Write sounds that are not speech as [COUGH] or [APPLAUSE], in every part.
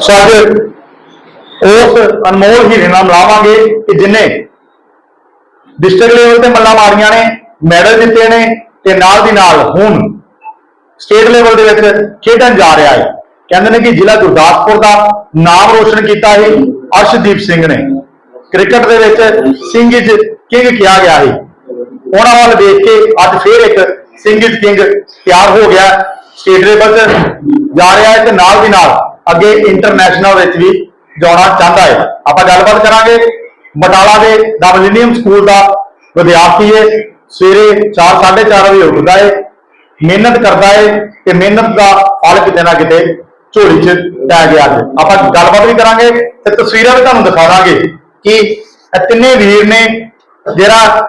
ਸੋ ਉਸ ਅਨਮੋਲ ਹੀਰੇ ਨਾਲ ਮਿਲਾਵਾਂਗੇ ਕਿ ਜਿਨੇ ਡਿਸਟ੍ਰਿਕਟ ਲੈਵਲ ਤੇ ਮੱਲਾ ਮਾਰੀਆਂ ਨੇ ਮੈਡਲ ਜਿੱਤੇ ਨੇ ਤੇ ਨਾਲ ਦੀ ਨਾਲ ਹੁਣ ਸਟੇਟ ਲੈਵਲ ਦੇ ਵਿੱਚ ਖੇਡਣ ਜਾ ਰਿਹਾ ਹੈ। ਕਹਿੰਦੇ ਨੇ ਕਿ ਜ਼ਿਲ੍ਹਾ ਗੁਰਦਾਸਪੁਰ ਦਾ ਨਾਮ ਰੋਸ਼ਨ ਕੀਤਾ ਹੈ ਅਰਸ਼ਦੀਪ ਸਿੰਘ ਨੇ। ਕ੍ਰਿਕਟ ਦੇ ਵਿੱਚ ਸਿੰਘ ਇਜ ਕਿੰਗ ਕਿਹਾ ਗਿਆ ਹੈ ਉਹਨਾਂ ਵੱਲ ਦੇਖ ਕੇ ਅੱਜ ਫੇਰ ਇੱਕ ਸਿੰਘ ਇਜ ਕਿੰਗ ਤਿਆਰ ਹੋ ਗਿਆ। ਸਟੇਟ ਲੈਵਲ 'ਤੇ ਜਾ ਰਿਹਾ ਹੈ ਤੇ ਨਾਲ ਦੀ ਨਾਲ ਅੱਗੇ ਇੰਟਰਨੈਸ਼ਨਲ ਵਿੱਚ ਵੀ ਜਾਣਾ ਚਾਹੁੰਦਾ ਹੈ। ਆਪਾਂ ਗੱਲਬਾਤ ਕਰਾਂਗੇ ਬਟਾਲਾ ਦੇ ਦਾ ਮਿਲੀਨੀਅਮ ਸਕੂਲ ਦਾ ਵਿਦਿਆਰਥੀ ਹੈ। ਸਵੇਰੇ 4:30 ਵਜੇ ਉੱਠਦਾ ਹੈ। ਮਿਹਨਤ ਕਰਦਾ ਹੈ ਤੇ ਮਿਹਨਤ ਦਾ ਫਲ ਕਿਤੇ ਨਾ ਕਿਤੇ ਝੋਲੀ 'ਚ ਪੈ ਗਿਆ ਅੱਜ। ਆਪਾਂ ਗੱਲਬਾਤ ਵੀ ਕਰਾਂਗੇ ਤੇ ਤਸਵੀਰਾਂ ਵੀ ਤੁਹਾਨੂੰ ਦਿਖਾਵਾਂਗੇ ਕਿ ਇਹ ਤਿੰਨੇ ਵੀਰ ਨੇ ਜਿਹੜਾ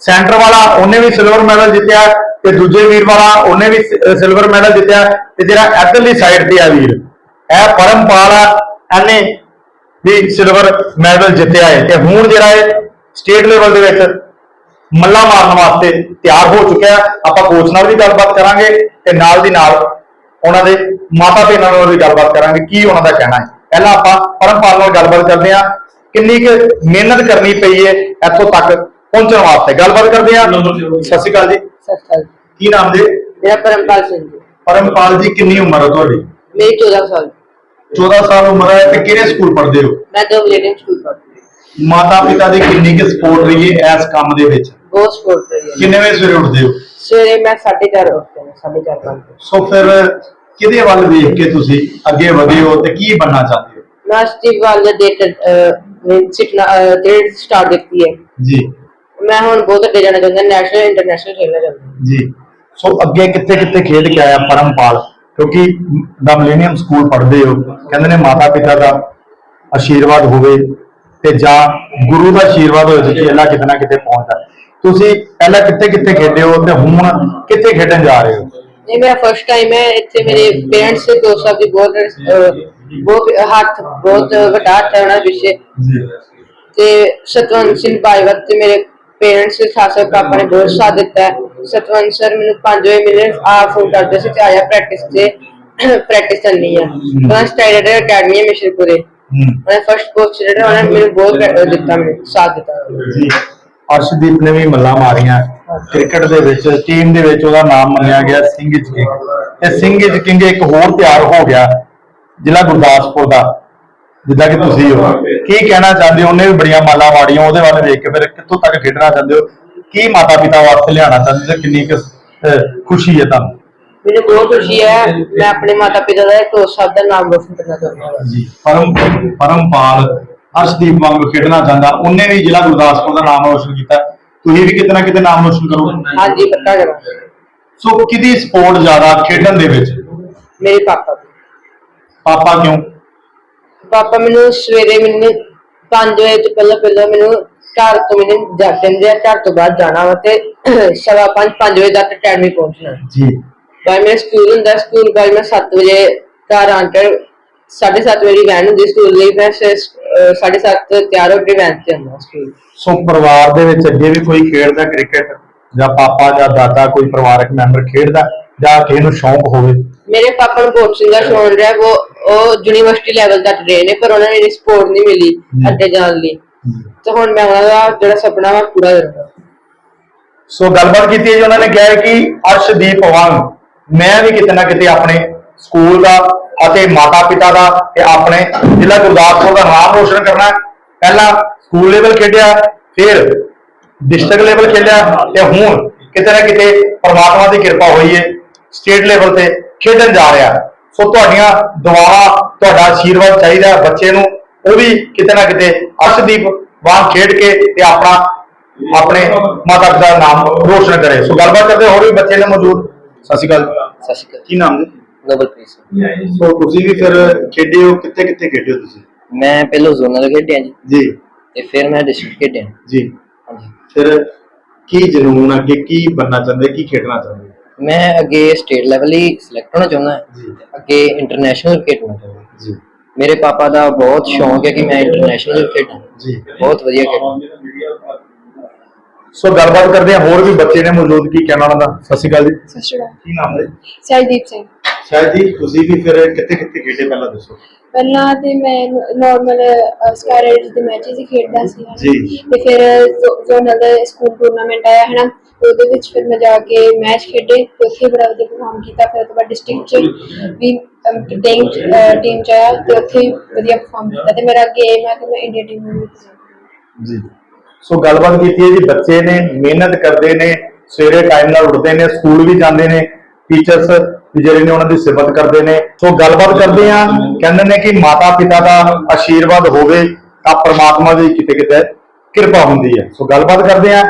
ਸੈਂਟਰ ਵਾਲਾ, ਉਹਨੇ ਵੀ ਸਿਲਵਰ ਮੈਡਲ ਜਿੱਤਿਆ ਤੇ ਦੂਜੇ ਵੀਰ ਵਾਲਾ, ਉਹਨੇ ਵੀ ਸਿਲਵਰ ਮੈਡਲ ਜਿੱਤਿਆ ਤੇ ਜਿਹੜਾ ਇੱਧਰਲੀ ਸਾਈਡ ਤੇ ਆ ਵੀਰ। ਇਹ ਪਰਮਪਾਲ ਆ ਇਹਨੇ ਵੀ ਸਿਲਵਰ ਮੈਡਲ ਜਿੱਤਿਆ ਹੈ ਤੇ ਹੁਣ ਜਿਹੜਾ ਹੈ ਸਟੇਟ ਲੈਵਲ ਦੇ ਵਿੱਚ ਮੱਲਾ ਮਾਰਨ ਵਾਸਤੇ ਤਿਆਰ ਹੋ ਚੁੱਕਿਆ। ਹੈ। ਆਪਾਂ ਕੋਚ ਨਾਲ ਵੀ ਗੱਲਬਾਤ ਕਰਾਂਗੇ ਤੇ ਨਾਲ ਦੀ ਨਾਲ ਉਹਨਾਂ ਦੇ ਮਾਤਾ ਪਿਤਾ ਨਾਲ ਵੀ ਗੱਲਬਾਤ ਕਰਾਂਗੇ ਕੀ ਉਹਨਾਂ ਦਾ ਕਹਿਣਾ ਹੈ ਪਹਿਲਾਂ ਆਪਾਂ ਪਰਮਪਾਲ ਨਾਲ ਗੱਲਬਾਤ ਕਰਦੇ ਹਾਂ। ਕਿੰਨੀ ਕੁ ਮਿਹਨਤ ਕਰਨੀ ਪਈ ਹੈ ਇੱਥੋਂ ਤੱਕ ਪਹੁੰਚਣ ਵਾਸਤੇ। ਗੱਲਬਾਤ ਕਰਦੇ ਹਾਂ। ਸਤਿ ਸ਼੍ਰੀ ਅਕਾਲ ਜੀ। ਸਸਤਾ ਕੀ ਨਾਮ ਜੀ? ਮੇਰਾ ਪਰਮਪਾਲ ਸਿੰਘ ਜੀ। ਪਰਮਪਾਲ ਜੀ ਕਿੰਨੀ ਉਮਰ ਹੈ ਤੁਹਾਡੀ? ਮੇਰੀ 14 ਸਾਲ। 14 ਸਾਲ ਉਮਰ ਹੈ ਤੇ ਕਿਹੜੇ ਸਕੂਲ ਪੜ੍ਹਦੇ ਹੋ? ਮੈਂ ਮਿਲੀਅਨ ਸਕੂਲ ਪੜ੍ਹਦੀ ਮਾਤਾ ਪਿਤਾ ਦੀ ਕਿੰਨੀ ਕੁ ਸਪੋਰਟ ਰਹੀ ਹੈ ਇਸ ਕੰਮ ਦੇ ਵਿੱਚ? ਬਹੁਤ ਸਪੋਰਟ ਰਹੀ ਹੈ। ਕਿੰਨੇ ਵਜੇ ਸਵੇਰੇ ਉੱਠਦੇ ਹੋ? ਸਵੇਰੇ ਮੈਂ 4:30 ਉੱਠਦਾ ਹਾਂ 4:30 ਵਜੇ। ਸੋ ਫਿਰ ਕਿਹਦੇ ਵੱਲ ਵੇਖ ਕੇ ਤੁਸੀਂ ਅੱਗੇ ਵਧੇ ਹੋ ਤੇ ਕੀ ਬਣਨਾ ਚਾਹਦੇ ਹੋ? ਮੈਂ ਸਟੀਵ ਵਾਲ ਦੇ ਡੇਟ ਸਿੱਖਣਾ ਡੇਟ ਸਟਾਰਟ ਕੀਤੀ ਹੈ। ਜੀ। ਮੈਂ ਹੁਣ ਬਹੁਤ ਅੱਗੇ ਜਾਣਾ ਚਾਹੁੰਦਾ ਨੈਸ਼ਨਲ ਇੰਟਰਨੈਸ਼ਨਲ ਖੇਡਣਾ ਚਾਹੁੰਦਾ। ਜੀ। ਸੋ ਅੱਗੇ ਕਿੱਥੇ ਕਿੱਥੇ ਖੇਡ ਕੇ ਆਇਆ ਪਰਮਪਾਲ? ਕਿਉਂਕਿ ਦਾ ਮਿਲੇਨੀਅਮ ਸਕੂਲ ਪੜ੍ਹਦੇ ਹੋ ਕਹਿੰਦੇ ਨੇ ਮਾਤਾ ਪਿਤਾ ਦਾ ਆਸ਼ੀਰਵਾਦ ਹੋਵੇ ਤੇ ਜਾਂ ਗੁਰੂ ਦਾ ਆਸ਼ੀਰਵਾਦ ਹੋਵੇ ਤੇ ਅੱਲਾ ਕਿਤੇ ਨਾ ਕਿਤੇ ਪਹੁੰਚਦਾ। ਤੁਸੀਂ ਪਹਿਲਾਂ ਕਿੱਥੇ ਕਿੱਥੇ ਖੇਡੇ ਹੋ ਤੇ ਹੁਣ ਕਿੱਥੇ ਖੇਡਣ ਜਾ ਰਹੇ ਹੋ? ਇਹ ਮੇਰਾ ਫਰਸਟ ਟਾਈਮ ਹੈ ਇੱਥੇ ਮੇਰੇ ਪੇਰੈਂਟਸ ਦੇ ਦੋਸਤ ਸਾਹਿਬ ਦੀ ਬਹੁਤ ਬਹੁਤ ਹੱਥ ਬਹੁਤ ਵੱਡਾ ਹੱਥ ਹੈ ਉਹਨਾਂ ਜੀ। ਤੇ ਸਤਵੰਤ ਸਿੰਘ ਭਾਈਵਤ ਤੇ ਮੇਰੇ ਪੇਰੈਂਟਸ ਦੇ ਸਾਥ ਸਾਥ ਪਾਪਾ ਨੇ ਬਹੁਤ ਸਾਥ ਦਿੱਤਾ ਸਤਵੰਤ ਸਰ ਮੈਨੂੰ 5 ਵਜੇ ਮਿਲੇ ਆ ਫੋਨ ਕਰਦੇ ਸੀ ਤੇ ਆਇਆ ਪ੍ਰੈਕਟਿਸ ਤੇ ਪ੍ਰੈਕਟਿਸ ਕਰਨੀ ਹੈ ਉਹਨਾਂ ਸਟਾਈਲਡ ਅਕੈਡਮੀ ਮਿਸ਼ਰਪੁਰੇ। ਹੂੰ। ਮੈਂ ਫਰਸਟ ਕੋਚ ਜਿਹੜਾ ਉਹਨਾਂ ਨੇ ਮੈਨੂੰ ਬਹੁਤ ਦਿੱਤਾ ਮੈਨੂੰ ਸਾਥ ਦਿੱਤਾ। ਜੀ। ਅਰਸ਼ਦੀਪ ਨੇ ਵੀ ਮੱਲਾ ਮਾਰੀਆਂ। ਕ੍ਰਿਕਟ ਦੇ ਵਿੱਚ ਟੀਮ ਦੇ ਵਿੱਚ ਉਹਦਾ ਨਾਮ ਮੰਨਿਆ ਗਿਆ ਸਿੰਘ ਕਿੰਗ ਤੇ ਸਿੰਘ ਕਿੰਗ ਇੱਕ ਹੋਰ ਤਿਆਰ ਹੋ ਗਿਆ ਜ਼ਿਲ੍ਹਾ ਗੁਰਦਾਸਪੁਰ ਦਾ। ਜਿੱਦਾਂ ਕਿ ਤੁਸੀਂ ਹੋ। ਕੀ ਕਹਿਣਾ ਚਾਹੁੰਦੇ ਹੋ? ਉਹਨੇ ਵੀ ਬੜੀਆਂ ਮਾਲਾਂ ਮਾਰੀਆਂ ਉਹਦੇ ਵੱਲ ਵੇਖ ਕੇ ਫਿਰ ਕਿੱਥੋਂ ਤੱਕ ਖੇਡਣਾ ਚਾਹੁੰਦੇ ਹੋ? ਕੀ ਮਾਤਾ ਪਿਤਾ ਵਾਸਤੇ ਲਿਆਉਣਾ ਚਾਹੁੰਦੇ ਹੋ? ਕਿੰਨੀ ਕੁ ਅਹ, ਖੁਸ਼ੀ ਹੈ ਤੁਹਾਨੂੰ? ਮੈਨੂੰ ਬਹੁਤ ਖੁਸ਼ੀ ਹੈ। ਮੈਂ ਆਪਣੇ ਮਾਤਾ ਪਿਤਾ ਦਾ ਕੋਚ ਸਾਹਿਬ ਦਾ ਨਾਮ ਰੋਸ਼ਨ ਕਰਨਾ ਚਾਹੁੰਦਾ ਹਾਂ। ਜੀ ਪਰਮ ਪਰਮਪਾਲ ਅਰਸ਼ਦੀਪ ਵਾਂਗ ਖੇਡਣਾ ਚਾਹੁੰਦਾ। ਉਹਨੇ ਵੀ ਜ਼ਿਲ੍ਹਾ ਗੁਰਦਾਸਪੁਰ ਦਾ ਨਾਮ ਰੋਸ਼ਨ ਕੀਤਾ। ਤੁਸੀਂ ਵੀ ਕਿਤੇ ਨਾ ਕਿਤੇ ਨਾਮ ਰੋਸ਼ਨ ਕਰੋ। ਹਾਂਜੀ ਪੱਕਾ ਕਰਾਂਗਾ ਸੋ ਕਿਹਦੀ ਸਪੋਰਟ ਜ਼ਿਆਦਾ ਖੇਡਣ ਦੇ ਵਿੱਚ? ਮੇਰੇ ਪਾਪਾ ਦੀ। ਪਾਪਾ ਕਿਉਂ? ਪਾਪਾ ਮੈਨੂੰ ਸਵੇਰੇ ਮੈਨੂੰ 5 ਵਜੇ ਤੋਂ ਪਹਿਲਾਂ ਪਹਿਲਾਂ ਮੈਨੂੰ ਘਰ ਤੋਂ ਮੈਨੂੰ ਜਾ ਦਿੰਦੇ ਆ ਘਰ ਤੋਂ ਬਾਅਦ ਜਾਣਾ ਵਾ ਤੇ [CLEARS THROAT] ਸਵਾ 5 5 ਵਜੇ ਤੱਕ ਅਕੈਡਮੀ ਪਹੁੰਚਣਾ। ਜੀ। ਬਾਈ ਮੇਰਾ ਸਕੂਲ ਹੁੰਦਾ ਸਕੂਲ ਬਾਈ ਮੈਂ 7 ਵਜੇ ਘਰ ਆ ਕੇ 7:30 ਵਜੇ ਵੈਨ ਹੁੰਦੀ ਸਕੂਲ ਲਈ ਮੈਂ 7:30 ਤਿਆਰ ਹੋ ਕੇ ਵੈਨ ਤੇ ਆਉਂਦਾ ਸਕੂਲ। ਸੋ ਪਰਿਵਾਰ ਦੇ ਵਿੱਚ ਅੱਗੇ ਵੀ ਕੋਈ ਖੇਡਦਾ ਕ੍ਰਿਕਟ ਜਾਂ ਪਾਪਾ ਜਾਂ ਦਾਦਾ ਕੋਈ ਪਰਿਵਾਰਕ ਮੈਂਬਰ ਖੇਡਦਾ? ਜਾਂ ਕਿਸੇ ਨੂੰ ਸ਼ੌਂਕ ਹੋਵੇ। ਮੇਰੇ ਪਾਪਾ ਨੂੰ ਬਾਕਸਿੰਗ ਦਾ ਸ਼ੌਂਕ ਰਿਹਾ ਉਹ ਉਹ ਯੂਨੀਵਰਸਿਟੀ ਲੈਵਲ ਤੱਕ ਗਏ ਨੇ ਪਰ ਉਹਨਾਂ ਨੂੰ ਮੇਰੀ ਸਪੋਰਟ ਨਹੀਂ ਮਿਲੀ ਅੱਗੇ ਜਾਣ ਲਈ। ਤੇ ਹੁਣ ਮੈਂ ਉਹਨਾਂ ਦਾ ਜਿਹੜਾ ਸੁਪਨਾ ਵਾ ਪੂਰਾ ਕਰਾਂਗਾ ਸੋ ਗੱਲਬਾਤ ਕੀਤੀ ਹੈ ਜੀ ਉਹਨਾਂ ਨੇ ਕਿਹਾ ਹੈ ਕਿ ਅਰਸ਼ਦੀਪ ਵਾਂਗ ਮੈਂ ਵੀ ਕਿਤੇ ਨਾ ਕਿਤੇ ਆਪਣੇ ਸਕੂਲ ਦਾ ਅਤੇ ਮਾਤਾ ਪਿਤਾ ਦਾ ਤੇ ਆਪਣੇ ਜ਼ਿਲ੍ਹਾ ਗੁਰਦਾਸਪੁਰ ਦਾ ਨਾਮ ਰੋਸ਼ਨ ਕਰਨਾ ਹੈ। ਪਹਿਲਾਂ ਸਕੂਲ ਲੈਵਲ ਖੇਡਿਆ ਫਿਰ ਡਿਸਟ੍ਰਿਕਟ ਲੈਵਲ ਖੇਡਿਆ ਤੇ ਹੁਣ ਕਿਤੇ ਨਾ ਕਿਤੇ ਪਰਮਾਤਮਾ ਦੀ ਕਿਰਪਾ ਹੋਈ ਹੈ। ਸਟੇਟ ਲੈਵਲ ਤੇ ਖੇਡਣ ਜਾ ਰਿਹਾ ਹੈ। ਸੋ ਤੁਹਾਡੀਆਂ ਦੁਆਵਾਂ ਤੁਹਾਡਾ ਆਸ਼ੀਰਵਾਦ ਚਾਹੀਦਾ ਹੈ ਬੱਚੇ ਨੂੰ। ਉਹ ਵੀ ਕਿਤੇ ਨਾ ਕਿਤੇ ਅਰਸ਼ਦੀਪ ਵਾਂਗ ਖੇਡ ਕੇ ਤੇ ਆਪਣਾ ਆਪਣੇ ਮਾਤਾ ਪਿਤਾ ਦਾ ਨਾਮ ਰੋਸ਼ਨ ਕਰੇ। ਸੋ ਗੱਲਬਾਤ ਕਰਦੇ ਹੋਰ ਵੀ ਬੱਚੇ ਨੇ ਮੌਜੂਦ। ਸਤਿ ਸ਼੍ਰੀ ਅਕਾਲ। ਸਤਿ ਸ਼੍ਰੀ ਅਕਾਲ। ਕੀ ਨਾਮ ਨੋਬਲਪ੍ਰੀਤ ਸਿੰਘ। ਸੋ ਤੁਸੀਂ ਵੀ ਫਿਰ ਖੇਡੇ ਹੋ ਕਿੱਥੇ ਕਿੱਥੇ ਖੇਡੇ ਹੋ ਤੁਸੀਂ? ਮੈਂ ਪਹਿਲਾਂ ਜ਼ੋਨਲ ਖੇਡਿਆ ਜੀ। ਜੀ। ਤੇ ਫਿਰ ਮੈਂ ਡਿਸਟ੍ਰਿਕਟ ਖੇਡਿਆ। ਜੀ। ਫਿਰ ਕੀ ਜਨੂਨ ਅੱਗੇ ਕੀ ਬੰਨਾ ਚਾਹੁੰਦੇ ਕੀ ਖੇਡਣਾ ਚਾਹੁੰਦੇ? ਮੈਂ ਅੱਗੇ ਸਟੇਟ ਲੈਵਲ ਹੀ ਸਿਲੈਕਟ ਹੋਣਾ ਚਾਹੁੰਦਾ ਜੀ। ਅੱਗੇ ਇੰਟਰਨੈਸ਼ਨਲ ਖੇਡਣਾ ਚਾਹੁੰਦਾ ਜੀ। ਮੇਰੇ ਪਾਪਾ ਦਾ ਬਹੁਤ ਸ਼ੌਂਕ ਹੈ ਕਿ ਮੈਂ ਇੰਟਰਨੈਸ਼ਨਲ ਖੇਡਾਂ ਜੀ। ਬਹੁਤ ਵਧੀਆ ਖੇਡਾਂ ਸੋ ਗੱਲਬਾਤ ਕਰਦੇ ਹਾਂ ਹੋਰ ਵੀ ਬੱਚੇ ਨੇ ਮੌਜੂਦ ਕੀ ਕਹਿਣਾ ਉਹਨਾਂ ਦਾ? ਸਤਿ ਸ਼੍ਰੀ ਅਕਾਲ ਜੀ। ਸਤਿ ਸ਼੍ਰੀ ਅਕਾਲ। ਕੀ ਨਾਮ ਹੈ ਸਹਿਜਦੀਪ ਸਿੰਘ। ਸ਼ਾਇਦ ਜੀ ਤੁਸੀਂ ਵੀ ਫਿਰ ਕਿੱਥੇ ਕਿੱਥੇ ਖੇਡੇ ਪਹਿਲਾਂ ਦੱਸੋ? ਪਹਿਲਾਂ ਤੇ ਮੈਂ ਨਾਰਮਲ ਸਕਾਈ ਰਾਈਡਰਸ ਦੇ ਮੈਚਸ ਹੀ ਖੇਡਦਾ ਸੀ। ਜੀ। ਤੇ ਫਿਰ ਜ਼ੋਨਲ ਦਾ ਸਕੂਲ ਟੂਰਨਾਮੈਂਟ ਆਇਆ ਹੈ ਨਾ ਉਹਦੇ ਵਿੱਚ ਫਿਰ ਮੈਂ ਜਾ ਕੇ ਮੈਚ ਖੇਡੇ ਉੱਥੇ ਬੜਾ ਵਧੀਆ ਪਰਫਾਰਮ ਕੀਤਾ। ਫਿਰ ਉਹ ਤੋਂ ਬਾਅਦ ਡਿਸਟ੍ਰਿਕਟ ਚ ਵੀ ਟੀਮ ਟੀਮ ਚ ਆਇਆ ਤੇ ਉੱਥੇ ਵੀ ਵਧੀਆ ਪਰਫਾਰਮ ਕੀਤਾ। ਤੇ ਮੇਰਾ ਗੇਮ ਹੈ ਕਿ ਮੈਂ ਇੰਡੀਆ ਟੀਮ ਨੂੰ represent ਜੀ। ਸੋ ਗੱਲਬਾਤ ਕੀਤੀ ਹੈ ਜੀ ਬੱਚੇ ਨੇ ਮਿਹਨਤ ਕਰਦੇ ਨੇ ਸਵੇਰੇ ਟਾਈਮ ਨਾਲ ਉੱਠਦੇ ਨੇ ਸਕੂਲ ਵੀ ਜਾਂਦੇ ਨੇ ਟੀਚਰਸ ਜਿਹੜੇ ਨੇ ਉਹਨਾਂ ਦੀ ਸਿਫਤ ਕਰਦੇ ਨੇ। ਸੋ ਗੱਲਬਾਤ ਕਰਦੇ ਆ ਕਹਿੰਦੇ ਨੇ ਕਿ ਮਾਤਾ ਪਿਤਾ ਦਾ ਆਸ਼ੀਰਵਾਦ ਹੋਵੇ ਤਾਂ ਪ੍ਰਮਾਤਮਾ ਦੀ ਕਿਤੇ ਕਿਤੇ ਕਿਰਪਾ ਹੁੰਦੀ ਹੈ। ਸੋ ਗੱਲਬਾਤ ਕਰਦੇ ਆ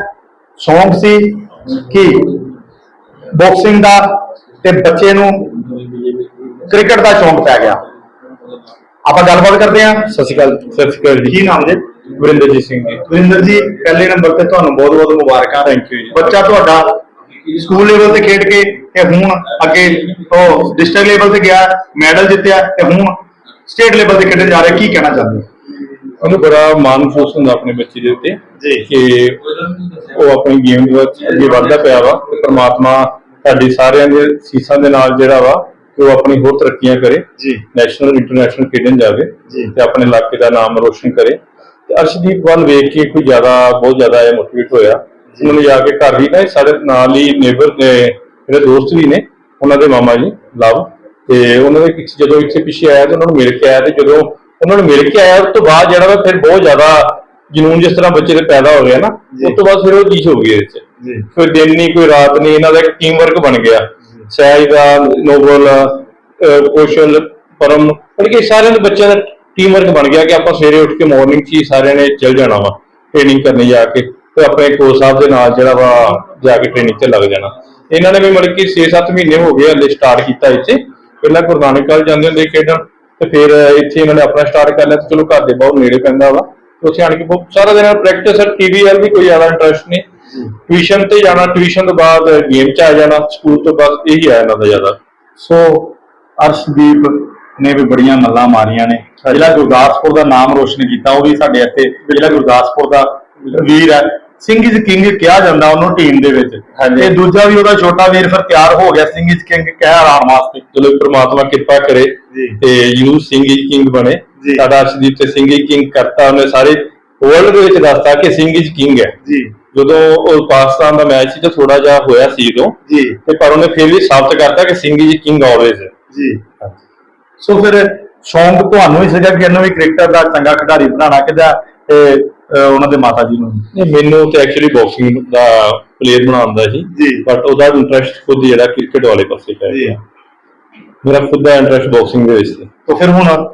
ਸ਼ੌਂਕ ਸੀ ਕਿ ਬਾਕਸਿੰਗ ਦਾ ਤੇ ਬੱਚੇ ਨੂੰ ਕ੍ਰਿਕਟ ਦਾ ਸ਼ੌਂਕ ਪੈ ਗਿਆ। ਆਪਾਂ ਗੱਲਬਾਤ ਕਰਦੇ ਆ ਸਤਿ ਸ਼੍ਰੀ ਅਕਾਲ ਸਤਿ ਸ਼੍ਰੀ ਅਕਾਲ ਜੀ। ਕੀ ਨਾਮ ਜੀ? ਵਰਿੰਦਰਜੀਤ ਸਿੰਘ ਜੀ। ਵਰਿੰਦਰ ਜੀ ਪਹਿਲੇ ਨੰਬਰ ਤੇ ਤੁਹਾਨੂੰ ਬਹੁਤ ਬਹੁਤ ਮੁਬਾਰਕਾਂ। Thank you ਜੀ। ਬੱਚਾ ਤੁਹਾਡਾ ਸਕੂਲ ਲੈਵਲ ਤੇ ਖੇਡ ਕੇ ਤੇ ਹੁਣ ਅੱਗੇ ਉਹ ਡਿਸਟ੍ਰਿਕਟ ਲੈਵਲ ਤੇ ਗਿਆ ਮੈਡਲ ਜਿੱਤਿਆ ਤੇ ਹੁਣ ਸਟੇਟ ਲੈਵਲ ਤੇ ਖੇਡਣ ਜਾ ਰਿਹਾ ਕੀ ਕਹਿਣਾ ਚਾਹੁੰਦੇ? ਉਹਨੂੰ ਬੜਾ ਮਾਣ ਮਹਿਸੂਸ ਹੁੰਦਾ ਆਪਣੇ ਬੱਚੇ ਦੇ ਉੱਤੇ। ਕਿ ਉਹ ਆਪਣੀ ਗੇਮ ਦੇ ਵਿੱਚ ਅੱਗੇ ਵਧਦਾ ਪਿਆ ਵਾ ਤੇ ਪ੍ਰਮਾਤਮਾ ਸਾਡੀ ਸਾਰਿਆਂ ਦੇ ਸੀਸਾਂ ਦੇ ਨਾਲ ਜਿਹੜਾ ਵਾ ਉਹ ਆਪਣੀ ਹੋਰ ਤਰੱਕੀਆਂ ਕਰੇ ਜੀ। ਨੈਸ਼ਨਲ ਇੰਟਰਨੈਸ਼ਨਲ ਖੇਡਣ ਜਾਵੇ। ਤੇ ਆਪਣੇ ਇਲਾਕੇ ਦਾ ਨਾਮ ਰੋਸ਼ਨ ਕਰੇ ਤੇ ਅਰਸ਼ਦੀਪ ਵੱਲ ਵੇਖ ਕੇ ਕੋਈ ਜ਼ਿਆਦਾ ਬਹੁਤ ਜ਼ਿਆਦਾ ਇਹ ਮੋਟੀਵੇਟ ਹੋਇਆ ਉਹਨਾਂ ਨੇ ਜਾ ਕੇ ਘਰ ਵੀ ਨਾ ਸਾਡੇ ਨਾਲ ਹੀ ਨੇਬਰ ਨੇ ਮੇਰੇ ਦੋਸਤ ਵੀ ਨੇ ਉਹਨਾਂ ਦੇ ਮਾਮਾ ਜੀ ਲਵ। ਤੇ ਉਹਨਾਂ ਦੇ ਪਿੱਛੇ ਜਦੋਂ ਇੱਥੇ ਪਿੱਛੇ ਆਇਆ ਤੇ ਉਹਨਾਂ ਨੂੰ ਮਿਲ ਕੇ ਆਇਆ ਤੇ ਜਦੋਂ ਉਹਨਾਂ ਨੂੰ ਮਿਲ ਕੇ ਆਇਆ ਉਸ ਤੋਂ ਬਾਅਦ ਜਿਹੜਾ ਵਾ ਫਿਰ ਬਹੁਤ ਜ਼ਿਆਦਾ ਜਨੂਨ ਜਿਸ ਤਰ੍ਹਾਂ ਬੱਚੇ ਦੇ ਪੈਦਾ ਹੋ ਗਿਆ ਨਾ। ਉਸ ਤੋਂ ਬਾਅਦ ਫਿਰ ਉਹ ਚੀਜ਼ ਹੋ ਗਈ ਇਹਦੇ ਚ। ਕੋਈ ਦਿਨ ਨਹੀਂ ਕੋਈ ਰਾਤ ਨਹੀਂ ਇਹਨਾਂ ਦਾ ਇੱਕ ਟੀਮ ਵਰਕ ਬਣ ਗਿਆ। ਸਹਿਜ ਦਾ ਨੋਬਲ ਕੌਸ਼ਲ ਪਰਮ ਕਿ ਸਾਰਿਆਂ ਦੇ ਬੱਚਿਆਂ ਦਾ ਟੀਮ ਵਰਕ ਬਣ ਗਿਆ ਕਿ ਆਪਾਂ ਸਵੇਰੇ ਉੱਠ ਕੇ ਮਾਰਨਿੰਗ 'ਚ ਹੀ ਸਾਰਿਆਂ ਨੇ ਚੱਲ ਜਾਣਾ ਵਾ ਟ੍ਰੇਨਿੰਗ ਕਰਨੀ ਜਾ ਕੇ। ਤੇ ਆਪਣੇ ਕੋਚ ਸਾਹਿਬ ਦੇ ਨਾਲ ਜਿਹੜਾ ਵਾ ਜਾ ਕੇ ਟ੍ਰੇਨਿੰਗ ਤੇ ਲੱਗ ਜਾਣਾ। ਇਹਨਾਂ ਨੇ ਵੀ ਮਤਲਬ ਕਿ 6-7 ਮਹੀਨੇ ਹੋ ਗਏ ਹਲੇ ਸਟਾਰਟ ਕੀਤਾ ਇੱਥੇ। ਪਹਿਲਾਂ ਗੁਰੂ ਨਾਨਕ ਕਾਲਜ ਜਾਂਦੇ ਹੁੰਦੇ ਖੇਡਣ ਤੇ ਫਿਰ ਇੱਥੇ ਇਹਨਾਂ ਨੇ ਆਪਣਾ ਸਟਾਰਟ ਕਰ ਲਿਆ ਤੇ ਚਲੋ ਘਰ ਦੇ ਬਹੁਤ ਨੇੜੇ ਪੈਂਦਾ ਵਾ। ਉੱਥੇ ਆਣ ਕੇ ਬਹੁਤ ਸਾਰਾ ਦਿਨ ਪ੍ਰੈਕਟਿਸ ਟੀਵੀ ਵੱਲ ਵੀ ਕੋਈ ਜ਼ਿਆਦਾ ਇੰਟਰਸਟ ਨਹੀਂ। ਟਿਊਸ਼ਨ ਤੇ ਜਾਣਾ ਟਿਊਸ਼ਨ ਤੋਂ ਬਾਅਦ ਗੇਮ 'ਚ ਆ ਜਾਣਾ ਸਕੂਲ ਤੋਂ ਬਾਅਦ ਇਹੀ ਆ ਇਹਨਾਂ ਦਾ ਜ਼ਿਆਦਾ। ਸੋ ਅਰਸ਼ਦੀਪ ਨੇ ਵੀ ਬੜੀਆਂ ਮੱਲਾਂ ਮਾਰੀਆਂ ਨੇ। ਜ਼ਿਲ੍ਹਾ ਗੁਰਦਾਸਪੁਰ ਦਾ ਨਾਮ ਰੋਸ਼ਨ ਕੀਤਾ ਉਹ ਵੀ ਸਾਡੇ ਇੱਥੇ ਜ਼ਿਲ੍ਹਾ ਗੁਰਦਾਸਪੁਰ ਦਾ ਵੀਰ ਹੈ। ਸਿੰਘ ਇਜ਼ ਕਿੰਗ ਕਿਹਾ ਜਾਂਦਾ ਉਹਨੂੰ ਟੀਮ ਦੇ ਵਿੱਚ। ਹਾਂਜੀ। ਤੇ ਦੂਜਾ ਵੀ ਉਹਦਾ ਛੋਟਾ ਵੀਰ ਫਿਰ ਤਿਆਰ ਹੋ ਗਿਆ ਸਿੰਘ ਇਜ਼ ਕਿੰਗ ਕਹਿ ਆਰਾਮ ਵਾਸਤੇ। ਚਲੋ ਪ੍ਰਮਾਤਮਾ ਕਿਰਪਾ ਕਰੇ ਜੀ। ਤੇ ਯੂ ਸਿੰਘ ਹੀ ਕਿੰਗ ਬਣੇ। ਜੀ। ਸਾਡਾ ਅਰਸ਼ਦੀਪ ਤੇ ਸਿੰਘ ਹੀ ਕਿੰਗ ਕਰਤਾ ਉਹਨੇ ਸਾਰੇ ਵਰਲਡ ਦੇ ਵਿੱਚ ਦੱਸਤਾ ਕਿ ਸਿੰਘ ਇਜ਼ ਕਿੰਗ ਹੈ। ਜੀ। ਜਦੋਂ ਉਹ ਪਾਕਿਸਤਾਨ ਦਾ ਮੈਚ ਸੀ ਤਾਂ ਥੋੜਾ ਜਿਹਾ ਹੋਇਆ ਸੀ ਉਦੋਂ। ਜੀ। ਤੇ ਪਰ ਉਹਨੇ ਫਿਰ ਵੀ ਸਾਬਤ ਕਰਤਾ ਕਿ ਸਿੰਘ ਇਜ਼ ਕਿੰਗ ਆਲਵੇਜ਼ ਹੈ ਜੀ ਸੋ ਫਿਰ ਸ਼ੌਂਕ ਤੁਹਾਨੂੰ ਹੀ ਸੀਗਾ ਕਿ ਇਹਨੂੰ ਵੀ ਕ੍ਰਿਕਟਰ ਦਾ ਚੰਗਾ ਖਿਡਾਰੀ ਬਣਾਉਣਾ ਕਿਦਾ? ਉਹਨਾਂ ਦੇ ਮਾਤਾ ਜੀ ਨੂੰ ਨਹੀਂ ਮੈਨੂੰ ਤੇ ਐਕਚੁਅਲੀ ਬਾਕਸਿੰਗ ਦਾ ਪਲੇਅਰ ਬਣਾਉਣ ਦਾ ਸੀ। ਬਟ ਉਹਦਾ ਇੰਟਰਸਟ ਖੁਦ ਜਿਹੜਾ ਕ੍ਰਿਕਟ ਵਾਲੇ ਪਾਸੇ ਪੈ। ਗਿਆ ਮੇਰਾ ਖੁਦ ਦਾ ਇੰਟਰਸਟ ਬਾਕਸਿੰਗ ਦੇ ਵਿੱਚ ਸੀ ਤਾਂ ਫਿਰ ਹੁਣ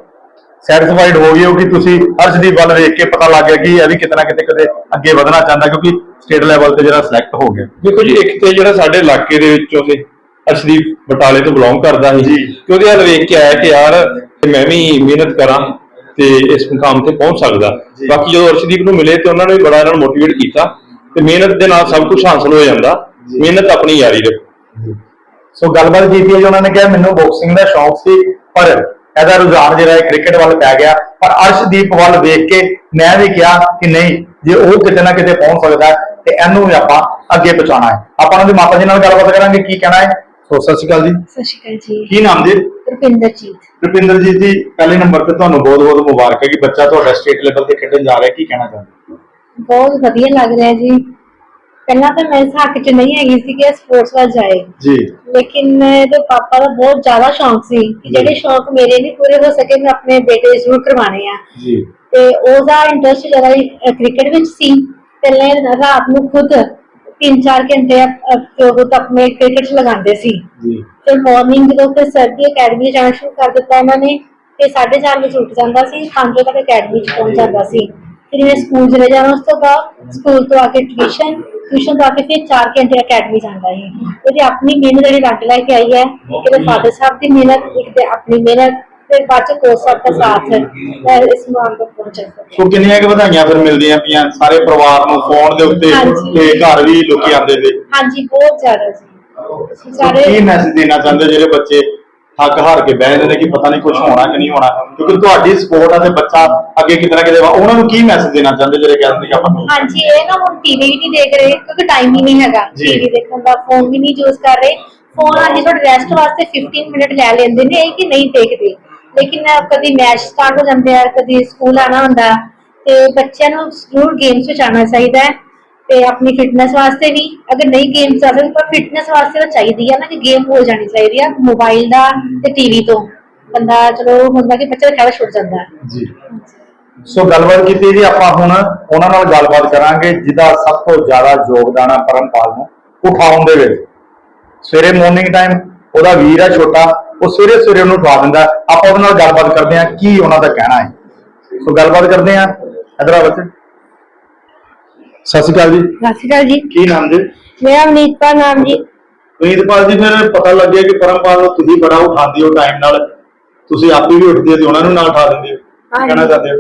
ਸੈਟੀਸਫਾਈਡ ਹੋ ਗਏ ਹੋ ਕਿ ਤੁਸੀਂ ਅਰਸ਼ਦੀਪ ਵੱਲ ਵੇਖ ਕੇ ਪਤਾ ਲੱਗ ਗਿਆ ਕਿ ਇਹ ਵੀ ਕਿਤੇ ਨਾ ਕਿਤੇ ਕਦੇ ਅੱਗੇ ਵਧਣਾ ਚਾਹੁੰਦਾ ਕਿਉਂਕਿ ਸਟੇਟ ਲੈਵਲ ਤੇ ਜਿਹੜਾ ਸਿਲੈਕਟ ਹੋ ਗਿਆ ਦੇਖੋ ਜੀ ਇੱਕ ਤੇ ਜਿਹੜਾ ਸਾਡੇ ਇਲਾਕੇ ਦੇ ਵਿੱਚੋਂ ਤੇ ਅਰਸ਼ਦੀਪ ਬਟਾਲੇ ਤੋਂ ਬਿਲੋਂਗ ਕਰਦਾ ਸੀ ਜੀ। ਕਿ ਉਹਦੇ ਵੱਲ ਵੇਖ ਕੇ ਆਇਆ ਕਿ ਯਾਰ ਤੇ ਮੈਂ ਵੀ ਮਿਹਨਤ ਕਰਾਂ ਤੇ ਇਸ ਮੁਕਾਮ ਤੇ ਪਹੁੰਚ ਸਕਦਾ। ਬਾਕੀ ਜਦੋਂ ਅਰਸ਼ਦੀਪ ਨੂੰ ਮਿਲੇ ਤੇ ਉਹਨਾਂ ਨੇ ਬੜਾ ਇਹਨਾਂ ਨੂੰ ਮੋਟੀਵੇਟ ਕੀਤਾ ਤੇ ਮਿਹਨਤ ਦੇ ਨਾਲ ਸਭ ਕੁਝ ਹਾਸਲ ਹੋ ਜਾਂਦਾ। ਮਿਹਨਤ ਆਪਣੀ ਯਾਰੀ ਰੱਖੋ ਸੋ ਗੱਲਬਾਤ ਕੀਤੀ ਹੈ ਜੀ ਉਹਨਾਂ ਨੇ ਕਿਹਾ ਮੈਨੂੰ ਬਾਕਸਿੰਗ ਦਾ ਸ਼ੌਂਕ ਸੀ ਪਰ ਇਹਦਾ ਰੁਝਾਨ ਜਿਹੜਾ ਹੈ ਕ੍ਰਿਕਟ ਵੱਲ ਪੈ ਗਿਆ। ਪਰ ਅਰਸ਼ਦੀਪ ਵੱਲ ਵੇਖ ਕੇ ਮੈਂ ਵੀ ਕਿਹਾ ਕਿ ਨਹੀਂ ਜੇ ਉਹ ਕਿਤੇ ਨਾ ਕਿਤੇ ਪਹੁੰਚ ਸਕਦਾ ਤੇ ਇਹਨੂੰ ਵੀ ਆਪਾਂ ਅੱਗੇ ਪਹੁੰਚਾਉਣਾ ਹੈ। ਆਪਾਂ ਉਹਨਾਂ ਦੀ ਮਾਤਾ ਜੀ ਨਾਲ ਗੱਲਬਾਤ ਕਰਾਂਗੇ ਕੀ ਕਹਿਣਾ ਹੈ? ਸੋ ਸਤਿ ਸ਼੍ਰੀ ਅਕਾਲ ਜੀ ਸਤਿ ਸ਼੍ਰੀ ਅਕਾਲ ਜੀ। ਕੀ ਨਾਮ ਜੀ? ਰੁਪਿੰਦਰਜੀਤ। ਰੁਪਿੰਦਰਜੀਤ ਜੀ ਪਹਿਲੇ ਨੰਬਰ ਤੇ ਤੁਹਾਨੂੰ ਬਹੁਤ ਬਹੁਤ ਮੁਬਾਰਕ ਹੈ ਕਿ ਬੱਚਾ ਤੁਹਾਡਾ ਸਟੇਟ ਲੈਵਲ ਤੇ ਖੇਡਣ ਜਾ ਰਿਹਾ ਕੀ ਕਹਿਣਾ ਚਾਹੁੰਦੇ ਬਹੁਤ ਵਧੀਆ ਲੱਗ ਰਿਹਾ ਜੀ। ਪਹਿਲਾਂ ਤਾਂ ਮੈਂ ਇਸ ਹੱਕ 'ਚ ਨਹੀਂ ਹੈਗੀ ਸੀ ਕਿ ਸਪੋਰਟਸ ਵੱਲ ਜਾਏ। ਜੀ। ਲੇਕਿਨ ਇਹਦੇ ਪਾਪਾ ਦਾ ਬਹੁਤ ਜ਼ਿਆਦਾ ਸ਼ੌਂਕ ਸੀ ਕਿ ਜਿਹੜੇ ਸ਼ੌਂਕ ਮੇਰੇ ਨਹੀਂ ਪੂਰੇ ਹੋ ਸਕੇ ਮੈਂ ਆਪਣੇ ਬੇਟੇ ਜ਼ਰੂਰ ਕਰਵਾਣੇ ਆ। ਜੀ। ਤੇ ਉਹਦਾ ਇੰਟਰਸਟ ਜ਼ਿਆਦਾ ਕ੍ਰਿਕਟ ਵਿੱਚ ਸੀ। ਪਹਿਲੇ ਰਾਤ ਨੂੰ ਖੁਦ 3-4 ਘੰਟੇ ਉਹ ਆਪਣੇ ਕ੍ਰਿਕਟ 'ਚ ਲਗਾਉਂਦੇ ਸੀ। ਜੀ। ਫਿਰ ਮਾਰਨਿੰਗ ਜਦੋਂ ਫਿਰ ਸਰ ਦੀ ਅਕੈਡਮੀ ਜਾਣਾ ਸ਼ੁਰੂ ਕਰ ਦਿੱਤਾ ਇਹਨਾਂ ਨੇ ਤੇ 4:30 ਵਜੇ ਉੱਠ ਜਾਂਦਾ ਸੀ 5 ਵਜੇ ਤੱਕ ਅਕੈਡਮੀ 'ਚ ਪਹੁੰਚ ਜਾਂਦਾ ਸੀ। ਫਿਰ ਇਹਨੇ ਸਕੂਲ ਚਲੇ ਜਾਣਾ ਉਸ ਤੋਂ ਬਾਅਦ ਸਕੂਲ ਤੋਂ ਆ ਕੇ ਟਿਊਸ਼ਨ ਟਿਊਸ਼ਨ ਤੋਂ ਆ ਕੇ ਫਿਰ 4 ਘੰਟੇ ਅਕੈਡਮੀ ਜਾਂਦਾ ਸੀ। ਉਹਦੀ ਆਪਣੀ ਮਿਹਨਤ ਜਿਹੜੀ ਲੱਗ ਲੈ ਕੇ ਆਈ ਹੈ ਇੱਕ ਫਾਦਰ ਸਾਹਿਬ ਦੀ ਮਿਹਨਤ ਇੱਕ ਦੇ ਆਪਣੀ ਮਿਹਨਤ ਫਿਰ ਬਾਅਦ ਚ ਕੋਚ ਸਾਹਿਬ ਦਾ ਸਾਥ ਹੈ। ਇਸ ਮੁਕਾਮ ਤੱਕ ਪਹੁੰਚ ਸਕਦਾ ਸੋ ਕਿੰਨੀਆਂ ਕਿ ਵਧਾਈਆਂ ਫਿਰ ਮਿਲਦੀਆਂ ਪਈਆਂ? ਸਾਰੇ ਪਰਿਵਾਰ ਨੂੰ ਫੋਨ ਦੇ ਉੱਤੇ ਹਾਂਜੀ। ਤੇ ਘਰ ਵੀ ਲੋਕੀ ਆਉਂਦੇ ਤੇ ਹਾਂਜੀ ਬਹੁਤ ਜ਼ਿਆਦਾ ਜੀ। ਸਾਰੇ ਕੀ ਮੈਸੇਜ ਦੇਣਾ ਚਾਹੁੰਦੇ ਜਿਹੜੇ ਬੱਚੇ ਥੱਕ ਹਾਰ ਕੇ ਬਹਿ ਜਾਂਦੇ ਨੇ ਕਿ ਪਤਾ ਨਹੀਂ ਕੁਝ ਹੋਣਾ ਕਿ ਨਹੀਂ ਹੋਣਾ? ਕਿਉਂਕਿ ਤੁਹਾਡੀ ਸਪੋਰਟ ਆ ਤੇ ਬੱਚਾ ਅੱਗੇ ਕਿਤੇ ਨਾ ਕਿਤੇ ਵਾ- ਉਹਨਾਂ ਨੂੰ ਕੀ ਮੈਸੇਜ ਦੇਣਾ ਚਾਹੁੰਦੇ ਜਿਹੜੇ ਕਹਿੰਦੇ ਕਿ ਆਪਾਂ ਨੂੰ? ਹਾਂਜੀ ਇਹ ਨਾ ਹੁਣ ਟੀਵੀ ਵੀ ਨਹੀਂ ਦੇਖ ਰਹੇ ਕਿਉਂਕਿ ਟਾਈਮ ਹੀ ਨਹੀਂ ਹੈਗਾ। ਜੀ। ਟੀਵੀ ਦੇਖਣ ਦਾ ਫੋਨ ਵੀ ਨਹੀਂ ਯੂਜ਼ ਕਰ ਰਹੇ। ਫੋਨ ਹਾਂਜੀ ਥੋੜਾ ਰੈਸਟ ਵਾਸਤੇ 15 ਮਿੰਟ ਲੈ ਲੈਂਦੇ ਨੇ ਇਹ ਕਿ ਨਹੀਂ ਦੇਖਦੇ? ਲੇਕਿਨ ਕਦੀ ਮੈਚ ਸਟਾਰਟ ਹੋ ਜਾਂਦੇ ਆ, ਕਦੀ ਸਕੂਲ ਆਣਾ ਹੁੰਦਾ, ਤੇ ਬੱਚਿਆਂ ਨੂੰ ਜ਼ਰੂਰ ਗੇਮਸ ਵਿੱਚ ਆਉਣਾ ਚਾਹੀਦਾ ਹੈ ਤੇ ਆਪਣੀ ਫਿਟਨੈਸ ਵਾਸਤੇ ਵੀ। ਅਗਰ ਨਹੀਂ ਗੇਮ ਚੱਲ ਰਹੀ ਪਰ ਫਿਟਨੈਸ ਵਾਸਤੇ ਤਾਂ ਚਾਹੀਦੀ ਹੈ ਨਾ ਕਿ ਗੇਮ ਹੋ ਜਾਣੀ ਚਾਹੀਦੀ ਆ ਮੋਬਾਈਲ ਦਾ ਤੇ ਟੀਵੀ ਤੋਂ। ਬੰਦਾ ਚਲੋ ਹੁੰਦਾ ਕਿ ਬੱਚਾ ਦਾ ਖਿਆਲ ਛੁੱਟ ਜਾਂਦਾ। ਜੀ। ਸੋ ਗੱਲਬਾਤ ਕੀਤੀ ਜੀ ਆਪਾਂ ਹੁਣ, ਉਹਨਾਂ ਨਾਲ ਗੱਲਬਾਤ ਕਰਾਂਗੇ, ਜਿਹਦਾ ਸਭ ਤੋਂ ਜ਼ਿਆਦਾ ਯੋਗਦਾਨ ਹੈ ਪਰਮਪਾਲ ਨੂੰ, ਉਠਾਉਣ ਦੇ ਵਿੱਚ ਸਵੇਰੇ ਮਾਰਨਿੰਗ ਟਾਈਮ ਉਹਦਾ ਵੀਰ ਆ ਛੋਟਾ ਉਹ ਸਵੇਰੇ ਸਵੇਰੇ ਉਹਨੂੰ ਉਠਾ ਦਿੰਦਾ। ਆਪਾਂ ਉਹਦੇ ਨਾਲ ਗੱਲਬਾਤ ਕਰਦੇ ਹਾਂ ਕੀ ਉਹਨਾਂ ਦਾ ਕਹਿਣਾ ਹੈ। ਸੋ ਗੱਲਬਾਤ ਕਰਦੇ ਹਾਂ ਇਧਰ ਆ ਬੱਚੇ ਸਤਿ ਸ਼੍ਰੀ ਅਕਾਲ ਜੀ। ਸਤਿ ਸ਼੍ਰੀ ਅਕਾਲ ਜੀ। ਕੀ ਨਾਮ ਜੀ? ਮੇਰਾ ਅਵਨੀਤਪਾ ਨਾਮ ਜੀ। ਪ੍ਰੀਤਪਾਲ ਜੀ ਫਿਰ ਪਤਾ ਲੱਗਿਆ ਕਿ ਪਰਮਪਾਲ ਨੂੰ ਤੁਸੀਂ ਬੜਾ ਉਠਾਉਂਦੇ ਹੋ ਟਾਈਮ ਨਾਲ। ਤੁਸੀਂ ਆਪੇ ਵੀ ਉੱਠਦੇ ਹੋ ਤੇ ਉਹਨਾਂ ਨੂੰ ਨਾਲ ਉਠਾ ਦਿੰਦੇ ਹੋ। ਕੀ। ਕਹਿਣਾ ਚਾਹੁੰਦੇ ਹੋ?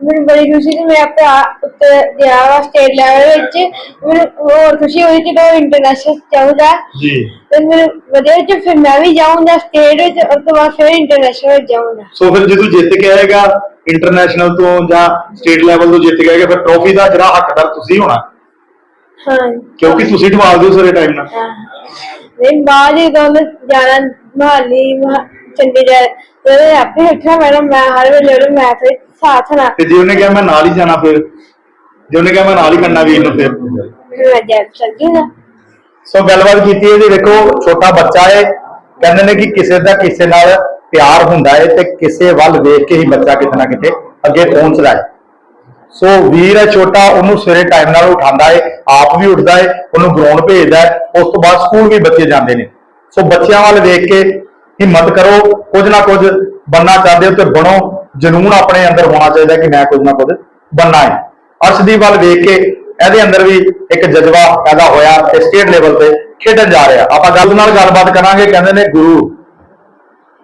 ਮੈਨੂੰ ਬੜੀ ਖੁਸ਼ੀ ਮੇਰਾ ਭਰਾ ਉੱਤੇ ਗਿਆ ਵਾ ਸਟੇਟ ਲੈਵਲ ਵਿੱਚ। ਮੈਨੂੰ ਹੋਰ ਖੁਸ਼ੀ ਹੋਈ ਕਿ ਉਹ ਇੰਟਰਨੈਸ਼ਨਲ ਜਾਊਗਾ। ਜੀ। ਤੇ ਮੈਨੂੰ ਵਧੀਆ ਚ ਫਿਰ ਮੈਂ ਵੀ ਜਾਊਂਗਾ ਸਟੇਟ ਵਿੱਚ ਉਸ ਤੋਂ ਬਾਅਦ ਫਿਰ ਇੰਟਰਨੈਸ਼ਨਲ ਵਿੱਚ ਜਾਊਂਗਾ। ਸੋ ਫਿਰ ਜਦੋਂ ਜਿੱਤ ਕੇ ਆਏਗਾ ਇੰਟਰਨੈਸ਼ਨਲ ਤੋਂ ਜਾਂ ਸਟੇਟ ਲੈਵਲ ਤੋਂ ਜਿੱਤ ਕੇ ਆਏਗਾ ਫਿਰ ਟਰੋਫੀ ਦਾ ਜਿਹੜਾ ਹੱਕਦਾਰ ਤੁਸੀਂ ਹੋਣਾ। ਹਾਂ। ਕਿਉਂਕਿ ਤੁਸੀਂ ਢਵਾਲ ਦਿਓ ਸਾਰੇ ਟਾਈਮ ਨਾਲ। ਹਾਂ। ਨਹੀਂ ਬਾਅਦ ਹੀ ਦੋਨੋਂ ਜਾਣਾ ਮਹਾਲੀ ਮਹਾ- ਚੰਡੀਗੜ੍ਹ ਤੇ ਉਹਦੇ ਆਪੇ ਮੈਡਮ ਮੈਂ ਹਰ ਵੇਲੇ ਉਹਦੇ ਮੈਥ ਵਿੱਚ ਸਾਥ ਨਾ ਤੇ ਜੇ ਉਹਨੇ ਕਿਹਾ ਮੈਂ ਨਾਲ ਹੀ ਜਾਣਾ ਫਿਰ? ਜੇ ਉਹਨੇ ਕਿਹਾ ਮੈਂ ਨਾਲ ਹੀ ਕਰਨਾ ਵੀਰ ਨੂੰ ਫਿਰ। ਫਿਰ ਮੈਂ ਜਾ ਚੱਲ ਜੂਗਾ ਸੋ ਗੱਲਬਾਤ ਕੀਤੀ ਹੈ ਜੀ ਦੇਖੋ ਛੋਟਾ ਬੱਚਾ ਹੈ। ਕਹਿੰਦੇ ਨੇ ਕਿ ਕਿਸੇ ਦਾ ਕਿਸੇ ਨਾਲ ਪਿਆਰ ਹੁੰਦਾ ਹੈ ਤੇ ਕਿਸੇ ਵੱਲ ਵੇਖ ਕੇ ਹੀ ਬੱਚਾ ਕਿਤੇ ਨਾ ਕਿਤੇ ਅੱਗੇ ਪਹੁੰਚਦਾ ਹੈ। ਸੋ ਵੀਰ ਹੈ ਛੋਟਾ ਉਹਨੂੰ ਸਵੇਰੇ ਟਾਈਮ ਨਾਲ ਉਠਾਉਂਦਾ ਹੈ ਆਪ ਵੀ ਉੱਠਦਾ ਹੈ ਉਹਨੂੰ ਗਰਾਊਂਡ ਭੇਜਦਾ ਹੈ ਉਸ ਤੋਂ ਬਾਅਦ ਸਕੂਲ ਵੀ ਬੱਚੇ ਜਾਂਦੇ ਨੇ। ਸੋ ਬੱਚਿਆਂ ਵੱਲ ਵੇਖ ਕੇ ਹਿੰਮਤ ਕਰੋ ਕੁਝ ਨਾ ਕੁਝ ਬੰਨਾ ਚਾਹਦੇ ਹੋ ਤੇ ਬਣੋ ਜਨੂਨ ਆਪਣੇ ਅੰਦਰ ਹੋਣਾ ਚਾਹੀਦਾ ਕਿ ਮੈਂ ਕੁਝ ਨਾ ਕੁਝ ਬੰਨਾ ਹੈ। ਅਰਸ਼ਦੀਪ ਵੱਲ ਵੇਖ ਕੇ ਇਹਦੇ ਅੰਦਰ ਵੀ ਇੱਕ ਜਜ਼ਬਾ ਪੈਦਾ ਹੋਇਆ ਤੇ ਸਟੇਟ ਲੈਵਲ ਤੇ ਖੇਡਣ ਜਾ ਰਿਹਾ। ਆਪਾਂ ਗੱਲ ਨਾਲ ਗੱਲਬਾਤ ਕਰਾਂਗੇ ਕਹਿੰਦੇ ਨੇ ਗੁਰੂ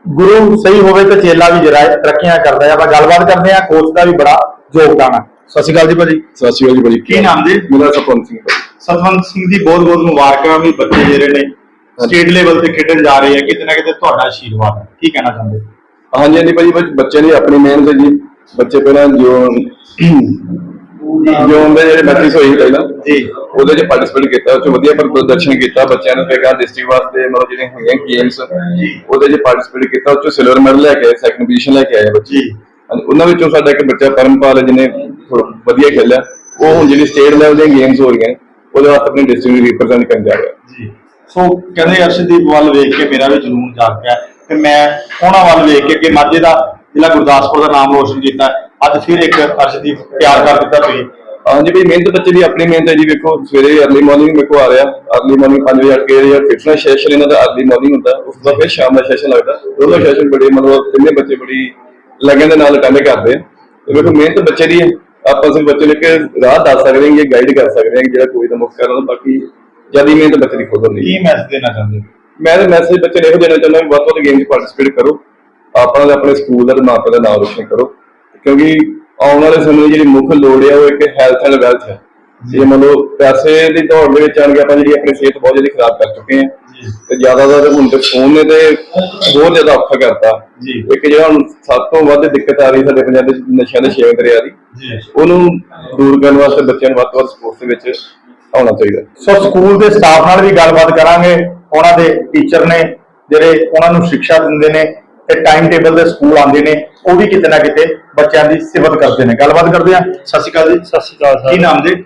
ਗੁਰੂ ਸਹੀ ਹੋਵੇ ਤੇ ਚੇਲਾ ਵੀ ਜਿਹੜਾ ਤਰੱਕੀਆਂ ਕਰਦਾ ਹੈ। ਆਪਾਂ ਗੱਲਬਾਤ ਕਰਦੇ ਹਾਂ ਕੋਚ ਦਾ ਵੀ ਬੜਾ ਯੋਗਦਾਨ ਹੈ। ਸਤਿ ਸ਼੍ਰੀ ਅਕਾਲ ਜੀ ਭਾਜੀ। ਸਤਿ ਸ਼੍ਰੀ ਅਕਾਲ ਜੀ ਬੜੀ ਕੀ ਨਾਮ ਜੀ? ਮੇਰਾ ਸਪਨ ਸਿੰਘ। ਸਤਵੰਤ ਸਿੰਘ ਦੀ ਬਹੁਤ ਬਹੁਤ ਮੁਬਾਰਕਾਂ ਵੀ ਬੱਚੇ ਜਿਹੜੇ ਨੇ ਸਟੇਟ ਲੈਵਲ ਤੇ ਖੇਡਣ ਜਾ ਰਹੇ ਆ ਕਿਤੇ ਨਾ ਕਿਤੇ ਤੁਹਾਡਾ ਆਸ਼ੀਰਵਾਦ ਹੈ। ਕੀ ਕਹਿਣਾ ਚਾਹੁੰਦੇ? ਹੋ? ਹਾਂਜੀ ਹਾਂਜੀ ਭਾਜੀ ਬੱਚ- ਦੀ ਆਪਣੀ ਮਿਹਨਤ ਜੀ। ਬੱਚੇ ਪਹਿਲਾਂ ਜੋ ਜੋ ਉਹਦੇ ਜਿਹੜੇ ਮੈਚਸ ਹੋਈ ਪਹਿਲਾਂ ਜੀ। ਉਹਦੇ ਚ ਪਾਰਟਿਸਿਪੇਟ ਕੀਤਾ ਉਹ ਚ ਵਧੀਆ ਪ੍ਰਦਰਸ਼ਨ ਕੀਤਾ ਬੱਚਿਆਂ ਨੇ ਫਿਰ ਡਿਸਟ੍ਰਿਕਟ ਵਾਸਤੇ ਮਤਲਬ ਜਿਹੜੇ ਹੋਈਆਂ ਗੇਮਸ ਉਹਦੇ ਚ ਪਾਰਟਿਸਿਪੇਟ ਕੀਤਾ ਉਹ ਚ ਸਿਲਵਰ ਮੈਡਲ ਲੈ ਕੇ ਆਏ ਸੈਕੰਡ ਪੋਜੀਸ਼ਨ ਲੈ ਕੇ ਆਏ ਬੱਚੇ। ਉਹਨਾਂ ਵਿੱਚੋਂ ਸਾਡਾ ਇੱਕ ਬੱਚਾ ਪਰਮਪਾਲ ਜਿਹਨੇ ਵਧੀਆ ਖੇਲਿਆ। ਉਹ ਹੁਣ ਜਿਹੜੀ ਸਟੇਟ ਲੈਵਲ ਦੀਆਂ ਗੇਮਸ ਹੋ ਰਹੀਆਂ ਉਹਦੇ ਵਾਸਤੇ ਆਪਣੀ ਡਿਸਟ੍ਰਿਕਟ ਨੂੰ ਰਿਪਰੈਜ਼ੈਂਟ ਕਰਨ ਜਾ ਰਿਹਾ। ਜੀ। ਸੋ ਕਹਿੰਦੇ ਅਰਸ਼ਦੀਪ ਵੱਲ ਵੇਖ ਕੇ ਮੇਰਾ ਵੀ ਜਨੂਨ ਜਾਗ ਪਿਆ ਤੇ ਮੈਂ ਉਹਨਾਂ ਵੱਲ ਵੇਖ ਕੇ ਕਿ ਮਾਝੇ ਦਾ ਜ਼ਿਲ੍ਹਾ ਗੁਰਦਾਸਪੁਰ ਦਾ ਨਾਮ ਰੋਸ਼ਨ ਕੀਤਾ। ਅੱਜ ਫਿਰ ਇੱਕ ਅਰਸ਼ਦੀਪ ਤਿਆਰ ਕਰ ਦਿੱਤਾ ਤੁਸੀਂ। ਹਾਂਜੀ ਵੀ ਮਿਹਨਤ ਬੱਚੇ ਦੀ ਆਪਣੀ ਮਿਹਨਤ ਹੈ ਜੀ ਵੇਖੋ ਸਵੇਰੇ ਅਰਲੀ ਮਾਰਨਿੰਗ ਮੇਰੇ ਕੋ ਆ ਰਿਹਾ। ਅਰਲੀ ਮਾਰਨਿੰਗ 5 ਵਜੇ ਕੇ ਜਿਹੜਾ ਫਿਟਨੈਸ ਸੈਸ਼ਨ ਇਹਨਾਂ ਦਾ ਅਰਲੀ ਮਾਰਨਿੰਗ ਹੁੰਦਾ। ਉਸ ਤੋਂ ਬਾਅਦ ਫਿਰ ਸ਼ਾਮ ਦਾ ਸੈਸ਼ਨ ਲੱਗਦਾ। ਦੋਨੋਂ ਸੈਸ਼ਨ ਬੜੇ ਮਤਲਬ ਤਿੰਨੇ ਬੱਚੇ ਬੜੀ ਲਗਨ ਦੇ ਨਾਲ ਅਟੈਂਡ ਕਰਦੇ ਆ। ਤੇ ਵੇਖੋ ਮਿਹਨਤ ਬੱਚੇ ਦੀ ਹੈ। ਆਪਾਂ ਸਿਰਫ ਬੱਚੇ ਨੂੰ ਕਿ ਰਾਹ ਦੱਸ ਸਕਦੇ ਹਾਂ ਜਾਂ ਗਾਈਡ ਕਰ ਸਕਦੇ ਹਾਂ ਕਿ ਜਿਹੜਾ ਕੋਈ ਤਾਂ ਮੁੱਖ ਕਰਨਾ ਬਾਕੀ ਜ਼ਿਆਦਾ ਮਿਹਨਤ ਬੱਚੇ ਦੀ ਖੁਦ ਹੁੰਦੀ ਕੀ ਮੈਸੇਜ ਦੇਣਾ ਚਾਹੁੰਦੇ? ਮੈਂ ਤਾਂ ਮੈਸੇਜ ਬੱਚੇ ਨੂੰ ਇਹੋ ਦੇਣਾ ਚਾਹੁੰਦਾ ਵੀ ਵੱਧ ਤੋਂ ਵੱਧ ਗੇਮ 'ਚ ਪਾਰਟਿਸਿਪੇਟ ਕਰੋ। ਆਪਣਾ ਤੇ ਆਪਣੇ ਸਕੂਲ ਦਾ ਤੇ ਮਾਪੇ ਦਾ ਨਾਮ ਰੋਸ਼ਨ ਕਰੋ। ਕਿਉਂਕਿ ਆਉਣ ਵਾਲੇ ਸਮੇਂ ਜਿਹੜੀ ਮੁੱਖ ਲੋੜ ਹੈ ਉਹ ਇੱਕ ਹੈਲਥ ਐਂਡ ਵੈਲਥ ਹੈ। ਜੇ। ਮੰਨ ਲਓ ਪੈਸੇ ਦੀ ਦੌੜ ਦੇ ਵਿੱਚ ਆਣ ਕੇ ਆਪਾਂ ਜਿਹੜੀ ਆਪਣੀ ਸਿਹਤ ਬਹੁਤ ਜ਼ਿਆਦਾ ਖਰਾਬ ਕਰ ਚੁੱਕੇ ਹਾਂ। ਤੇ ਜ਼ਿਆਦਾਤਰ ਹੁਣ ਤੇ ਫੋਨ ਨੇ ਤੇ ਬਹੁਤ ਜ਼ਿਆਦਾ ਔਖਾ ਕਰਤਾ। ਜੀ। ਇੱਕ ਜਿਹੜਾ ਹੁਣ ਸਭ ਤੋਂ ਵੱਧ ਦਿੱਕਤ ਆ ਰਹੀ ਸਾਡੇ ਪੰਜਾਬ ਦੇ ਨਸ਼ਿਆਂ ਦੇ ਛੇਵੇਂ ਦਰਿਆ ਦੀ ਜੀ। ਉਹਨੂੰ ਦੂਰ ਕਰਨ ਵਾਸਤੇ ਬੱਚਿਆਂ ਨੂੰ ਵੱਧ ਤੋਂ ਵੱਧ ਸਪੋਰਟਸ ਦੇ ਵਿੱਚ ਆਉਣਾ ਚਾਹੀਦਾ। ਸੋ ਸਕੂਲ ਦੇ ਸਟਾਫ ਨਾਲ ਵੀ ਗੱਲਬਾਤ ਕਰਾਂਗੇ। ਉਹਨਾਂ ਦੇ ਟੀਚਰ ਨੇ ਜਿਹੜੇ ਉਹਨਾਂ ਨੂੰ ਸਿੱਖਿਆ ਦਿੰਦੇ ਨੇ। ਤੇ ਟਾਈਮ ਟੇਬਲ ਦੇ ਸਕੂਲ ਆਉਂਦੇ ਨੇ ਉਹ ਵੀ ਕਿਤੇ ਨਾ ਕਿਤੇ ਬੱਚਿਆਂ ਦੀ ਸਿਫਤ ਕਰਦੇ ਨੇ। ਗੱਲਬਾਤ ਕਰਦੇ ਆ ਸਤਿ ਸ਼੍ਰੀ ਅਕਾਲ ਜੀ। ਸਤਿ ਸ਼੍ਰੀ ਅਕਾਲ ਕੀ ਸਰ ਨਾਮ ਜੀ?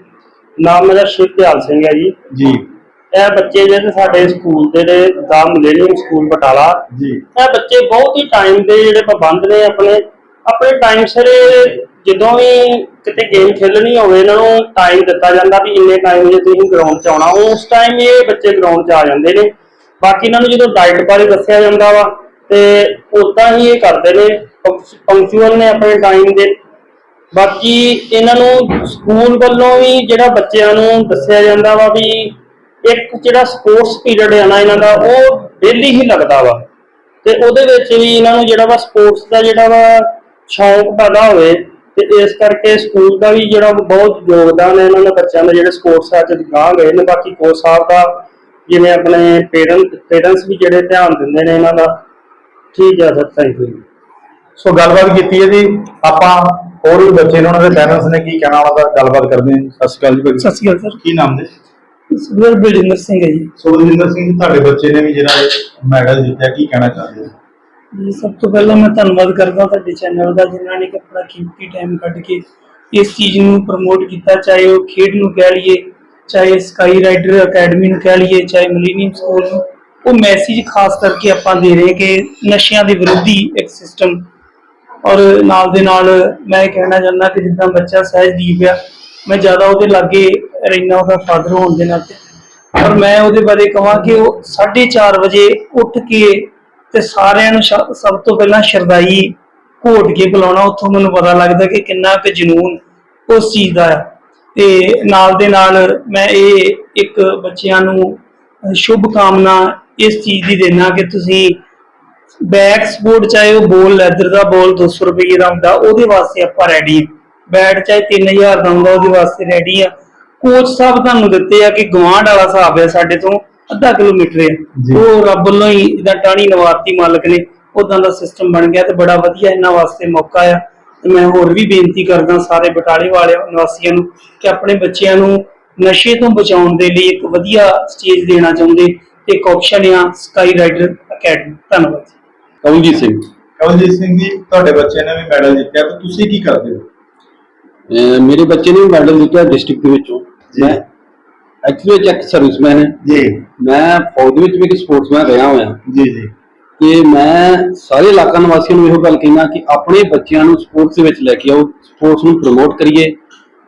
ਨਾਮ ਮੇਰਾ ਸ਼ਿਵਪਾਲ ਸਿੰਘ ਹੈ ਜੀ। ਜੀ। ਇਹ ਬੱਚੇ ਜਿਹੜੇ ਸਾਡੇ ਸਕੂਲ ਦੇ ਨੇ ਦਾ ਮਿਲੇਨੀਅਮ ਸਕੂਲ ਬਟਾਲਾ। ਜੀ। ਇਹ ਬੱਚੇ ਬਹੁਤ ਹੀ ਟਾਈਮ ਦੇ ਜਿਹੜੇ ਪਾਬੰਦ ਨੇ ਆਪਣੇ। ਆਪਣੇ ਟਾਈਮ ਸਿਰ ਜਦੋਂ ਵੀ ਕਿਤੇ ਗੇਮ ਖੇਲਣੀ ਹੋਵੇ ਇਹਨਾਂ ਨੂੰ ਟਾਈਮ ਦਿੱਤਾ ਜਾਂਦਾ ਵੀ ਇੰਨੇ ਟਾਈਮ ਜੇ ਤੁਸੀਂ ਗਰਾਊਂਡ 'ਚ ਆਉਣਾ। ਉਸ ਟਾਈਮ ਇਹ ਬੱਚੇ ਗਰਾਊਂਡ 'ਚ ਆ ਜਾਂਦੇ ਨੇ। ਬਾਕੀ ਇਹਨਾਂ ਨੂੰ ਜਦੋਂ ਡਾਈਟ ਬਾਰੇ ਦੱਸਿਆ ਜਾਂਦਾ ਵਾ ਤੇ ਉਦਾਂ ਹੀ ਇਹ ਕਰਦੇ ਨੇ ਪੰਕਚੁਅਲ ਨੇ ਆਪਣੇ ਟਾਈਮ ਦੇ। ਬਾਕੀ ਇਹਨਾਂ ਨੂੰ ਸਕੂਲ ਵੱਲੋਂ ਵੀ ਜਿਹੜਾ ਬੱਚਿਆਂ ਨੂੰ ਦੱਸਿਆ ਜਾਂਦਾ ਵਾ ਵੀ ਇੱਕ ਜਿਹੜਾ ਸਪੋਰਟਸ ਪੀਰੀਅਡ ਹੈ ਨਾ ਇਹਨਾਂ ਦਾ, ਉਹ ਡੇਲੀ ਹੀ ਲੱਗਦਾ ਵਾ। ਤੇ ਉਹਦੇ ਵਿੱਚ ਵੀ ਇਹਨਾਂ ਨੂੰ ਜਿਹੜਾ ਵਾ ਸਪੋਰਟਸ ਦਾ ਜਿਹੜਾ ਵਾ ਸ਼ੌਂਕ ਪੈਦਾ ਹੋਵੇ, ਤੇ ਇਸ ਕਰਕੇ ਸਕੂਲ ਦਾ ਵੀ ਜਿਹੜਾ ਬਹੁਤ ਯੋਗਦਾਨ ਹੈ ਇਹਨਾਂ ਦੇ ਬੱਚਿਆਂ ਦਾ, ਜਿਹੜੇ ਸਪੋਰਟਸ ਅੱਜ ਗਾਂ ਗਏ ਨੇ। ਬਾਕੀ ਕੋਚ ਸਾਹਿਬ ਦਾ ਜਿਵੇਂ ਆਪਣੇ ਪੇਰੈਂਟ ਪੇਰੈਂਟਸ ਵੀ ਜਿਹੜੇ ਧਿਆਨ ਦਿੰਦੇ ਨੇ ਇਹਨਾਂ ਦਾ ਠੀਕ ਹੈ ਸਰ ਥੈਂਕ ਯੂ ਸੋ ਗੱਲਬਾਤ ਕੀਤੀ ਹੈ ਜੀ। ਆਪਾਂ ਹੋਰ ਵੀ ਬੱਚੇ ਨੇ ਉਹਨਾਂ ਦੇ ਪੈਰੈਂਟਸ ਨੇ ਕੀ ਕਹਿਣਾ ਉਹਨਾਂ ਦਾ ਗੱਲਬਾਤ ਕਰਦੇ ਹਾਂ। ਸਤਿ ਸ਼੍ਰੀ ਅਕਾਲ ਜੀ ਭਾਜੀ। ਸਤਿ ਸ਼੍ਰੀ ਅਕਾਲ ਸਰ। ਕੀ ਨਾਮ ਜੀ? ਸੁਖਵੀਰ ਬਲਜਿੰਦਰ ਸਿੰਘ ਹੈ ਜੀ। ਸੁਖਜਿੰਦਰ ਸਿੰਘ ਤੁਹਾਡੇ ਬੱਚੇ ਨੇ ਵੀ ਜਿਹੜਾ ਮੈਡਲ ਜਿੱਤਿਆ ਕੀ ਕਹਿਣਾ ਚਾਹੁੰਦੇ ਹੋ? ਜੀ ਸਭ ਤੋਂ ਪਹਿਲਾਂ ਮੈਂ ਧੰਨਵਾਦ ਕਰਦਾ ਤੁਹਾਡੇ ਚੈਨਲ ਦਾ ਜਿਨ੍ਹਾਂ ਨੇ ਕਿ ਆਪਣਾ ਕੀਮਤੀ ਟਾਈਮ ਕੱਢ ਕੇ ਇਸ ਚੀਜ਼ ਨੂੰ ਪ੍ਰਮੋਟ ਕੀਤਾ ਚਾਹੇ ਉਹ ਖੇਡ ਨੂੰ ਕਹਿ ਲਈਏ ਚਾਹੇ ਸਕਾਈ ਰਾਈਡਰ ਅਕੈਡਮੀ ਨੂੰ ਕਹਿ ਲਈਏ ਚਾਹੇ ਮਿਲੀਨੀਅਮ ਸਕੂਲ ਨੂੰ। ਉਹ ਮੈਸੇਜ ਖਾਸ ਕਰਕੇ ਆਪਾਂ ਦੇ ਰਹੇ ਕਿ ਨਸ਼ਿਆਂ ਦੇ ਵਿਰੋਧੀ ਇੱਕ ਸਿਸਟਮ ਔਰ ਨਾਲ ਦੇ ਨਾਲ ਮੈਂ ਕਹਿਣਾ ਚਾਹੁੰਦਾ ਕਿ ਜਿੱਦਾਂ ਬੱਚਾ ਸਹਿਜਦੀਪ ਆ, ਮੈਂ ਜ਼ਿਆਦਾ ਉਹਦੇ ਲਾਗੇ ਰਹਿਣਾ ਉਹਦਾ ਫਾਦਰ ਹੋਣ ਦੇ ਨਾਤੇ। ਪਰ ਮੈਂ ਉਹਦੇ ਬਾਰੇ ਕਹਾਂ ਕਿ ਉਹ 4:30 ਵਜੇ ਉੱਠ ਕੇ ਤੇ ਸਾਰਿਆਂ ਨੂੰ ਸਭ ਤੋਂ ਪਹਿਲਾਂ ਸ਼ਰਦਾਈ ਘੋਟ ਕੇ ਬੁਲਾਉਣਾ, ਉੱਥੋਂ ਮੈਨੂੰ ਪਤਾ ਲੱਗਦਾ ਕਿ ਕਿੰਨਾ ਕੁ ਜਨੂਨ ਉਸ ਚੀਜ਼ ਦਾ ਆ। ਤੇ ਨਾਲ ਦੇ ਨਾਲ ਮੈਂ ਇਹ ਇੱਕ ਬੱਚਿਆਂ ਨੂੰ ਸ਼ੁਭ ਕਾਮਨਾ ਇਸ ਚੀਜ਼ ਦੀ ਦੇਣਾ ਕਿ ਤੁਸੀਂ ਬੈਕ ਸਪੋਰਟ ਚਾਹੇ ਉਹ ਬੋਲ ਲੈਦਰ ਦਾ ਬੋਲ 200 ਰੁਪਏ ਦਾ ਹੁੰਦਾ ਉਹਦੇ ਵਾਸਤੇ ਆਪਾਂ ਰੈਡੀ ਬੈਟ ਚਾਹੇ 3000 ਦਾ ਹੁੰਦਾ ਉਹਦੇ ਵਾਸਤੇ ਰੈਡੀ ਆ। ਕੋਚ ਸਾਹਿਬ ਤੁਹਾਨੂੰ ਦਿੱਤੇ ਆ ਕਿ ਗਵਾਂਢ ਵਾਲਾ ਹਿਸਾਬ ਹੈ ਸਾਡੇ ਤੋਂ ਅੱਧਾ ਕਿਲੋਮੀਟਰ। ਹੈ ਉਹ ਰੱਬ ਵੱਲੋਂ ਹੀ ਇਹਦਾ ਟਾਣੀ ਨਵਾਤੀ ਮਾਲਕ ਨੇ ਉਦਾਂ ਦਾ ਸਿਸਟਮ ਬਣ ਗਿਆ ਤੇ ਬੜਾ ਵਧੀਆ ਇਹਨਾਂ ਵਾਸਤੇ ਮੌਕਾ ਆ। ਤੇ ਮੈਂ ਹੋਰ ਵੀ ਬੇਨਤੀ ਕਰਦਾ ਸਾਰੇ ਬਟਾਲੇ ਵਾਲੇ ਨਿਵਾਸੀਆਂ ਨੂੰ ਕਿ ਆਪਣੇ ਬੱਚਿਆਂ ਨੂੰ ਨਸ਼ੇ ਤੋਂ ਬਚਾਉਣ ਦੇ ਲਈ ਇੱਕ ਵਧੀਆ ਸਟੇਜ ਦੇਣਾ ਚਾਹੁੰਦੇ ਤੇ ਇੱਕ ਆਪਸ਼ਨ ਆ ਸਕਾਈ ਰਾਈਡਰ ਅਕੈਡਮੀ ਧੰਨਵਾਦ ਜੀ। ਕਮਲਜੀਤ ਸਿੰਘ। ਕਵਲਜੀਤ ਸਿੰਘ ਜੀ ਤੁਹਾਡੇ ਬੱਚੇ ਨੇ ਵੀ ਮੈਡਲ ਜਿੱਤਿਆ ਤਾਂ ਤੁਸੀਂ ਕੀ ਕਰਦੇ ਹੋ? ਮੇਰੇ ਬੱਚੇ ਨੇ ਮੈਡਲ ਜਿੱਤਿਆ ਡਿਸਟ੍ਰਿਕਟ ਦੇ ਵਿੱਚੋਂ। ਮੈਂ ਐਕਚੁਅਲੀ ਇੱਕ ਸਰਵਿਸਮੈਨ ਹੈ। ਜੀ। ਮੈਂ ਫੌਜ ਵਿੱਚ ਵੀ ਇੱਕ ਸਪੋਰਟਸਮੈਨ ਰਿਹਾ ਹੋਇਆ। ਜੀ ਜੀ। ਕਿ ਮੈਂ ਸਾਰੇ ਇਲਾਕਾ ਨਿਵਾਸੀਆਂ ਨੂੰ ਇਹੋ ਗੱਲ ਕਹਿਣਾ ਕਿ ਆਪਣੇ ਬੱਚਿਆਂ ਨੂੰ ਸਪੋਰਟਸ ਦੇ ਵਿੱਚ ਲੈ ਕੇ ਆਓ ਸਪੋਰਟਸ ਨੂੰ ਪ੍ਰਮੋਟ ਕਰੀਏ।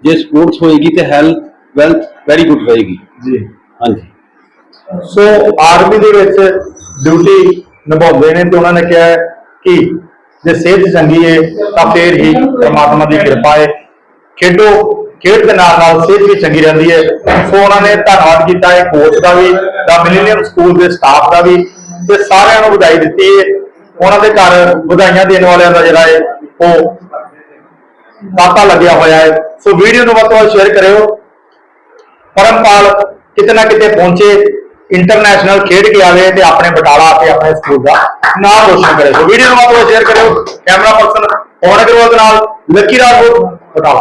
ਜੇ ਸਪੋਰਟਸ ਹੋਏਗੀ ਤੇ ਹੈਲਥ ਵੈਲਥ ਵੈਰੀ ਗੁੱਡ ਰਹੇਗੀ ਜੀ। ਹਾਂਜੀ। ਸੋ ਆਰਮੀ ਦੇ ਵਿੱਚ ਡਿਊਟੀ ਨਿਭਾਉਂਦੇ ਨੇ ਤੇ ਉਹਨਾਂ ਨੇ ਕਿਹਾ ਕਿ ਜੇ ਸਿਹਤ ਚੰਗੀ ਹੈ ਤਾਂ ਫੇਰ ਹੀ ਪ੍ਰਮਾਤਮਾ ਦੀ ਕਿਰਪਾ ਹੈ ਖੇਡੋ ਖੇਡ ਦੇ ਨਾਲ ਨਾਲ ਸਿਹਤ ਵੀ ਚੰਗੀ ਰਹਿੰਦੀ ਹੈ ਸੋ ਉਹਨਾਂ ਨੇ ਧੰਨਵਾਦ ਕੀਤਾ ਹੈ ਕੋਚ ਦਾ ਵੀ ਦਾ ਮਿਲੀਨੀਅਮ ਸਕੂਲ ਦੇ ਸਟਾਫ ਦਾ ਵੀ ਤੇ ਸਾਰਿਆਂ ਨੂੰ ਵਧਾਈ ਦਿੱਤੀ ਹੈ ਉਹਨਾਂ ਦੇ ਘਰ ਵਧਾਈਆਂ ਦੇਣ ਵਾਲਿਆਂ ਦਾ ਜਿਹੜਾ ਹੈ ਉਹ ਤਾਤਾ ਲੱਗਿਆ ਹੋਇਆ ਹੈ ਸੋ ਵੀਡੀਓ ਨੂੰ ਵੱਧ ਤੋਂ ਵੱਧ ਸ਼ੇਅਰ ਕਰਿਓ। ਪਰਮਪਾਲ ਕਿਤੇ ਨਾ ਕਿਤੇ ਪਹੁੰਚੇ ਇੰਟਰਨੈਸ਼ਨਲ ਖੇਡ ਕੇ ਆਵੇ ਤੇ ਆਪਣੇ ਬਟਾਲਾ ਤੇ ਆਪਣੇ ਸਕੂਲ ਦਾ ਨਾਮ ਰੋਸ਼ਨ ਕਰੇ। ਸੋ ਵੀਡੀਓ ਨੂੰ ਵੱਧ ਸ਼ੇਅਰ ਕਰਿਓ ਕੈਮਰਾ ਪਰਸਨ ਪਵਨ ਅਗਰਵਾਲ ਦੇ ਨਾਲ ਲੱਕੀ ਰਾਜਪੂਤ ਬਟਾਲਾ।